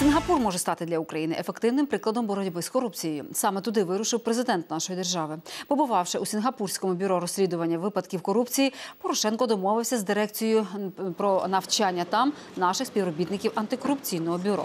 Сингапур може стати для України ефективним прикладом боротьби з корупцією. Саме туди вирушив президент нашої держави. Побувавши у Сінгапурському бюро розслідування випадків корупції, Порошенко домовився з дирекцією про навчання там наших співробітників антикорупційного бюро.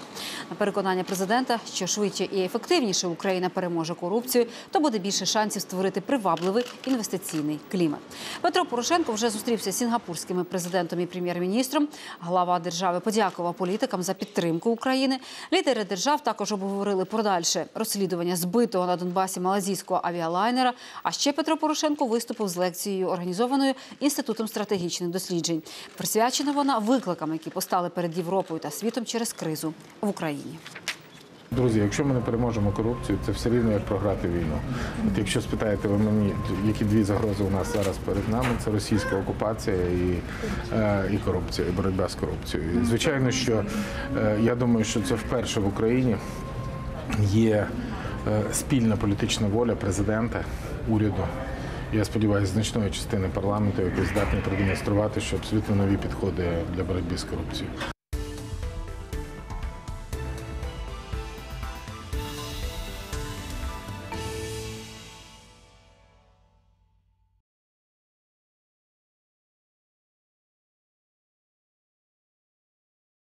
На переконання президента, що швидше і ефективніше Україна переможе корупцію, то буде більше шансів створити привабливий інвестиційний клімат. Петро Порошенко вже зустрівся з сінгапурськими президентом і прем'єр-міністром. Глава держави подякував політикам за підтримку України. Лідери держав також обговорили подальше розслідування збитого на Донбасі малазійського авіалайнера. А ще Петро Порошенко виступив з лекцією, організованою інститутом стратегічних досліджень. Присвячена вона викликам, які постали перед Європою та світом через кризу в Україні. Друзі, якщо ми не переможемо корупцію, це все рівно як програти війну. От якщо спитаєте ви мені, які дві загрози у нас зараз перед нами, це російська окупація і, е, і корупція, і боротьба з корупцією. І, звичайно, що е, я думаю, що це вперше в Україні є е, спільна політична воля президента, уряду. Я сподіваюся, значної частини парламенту, який здатний продемонструвати, що абсолютно нові підходи для боротьби з корупцією.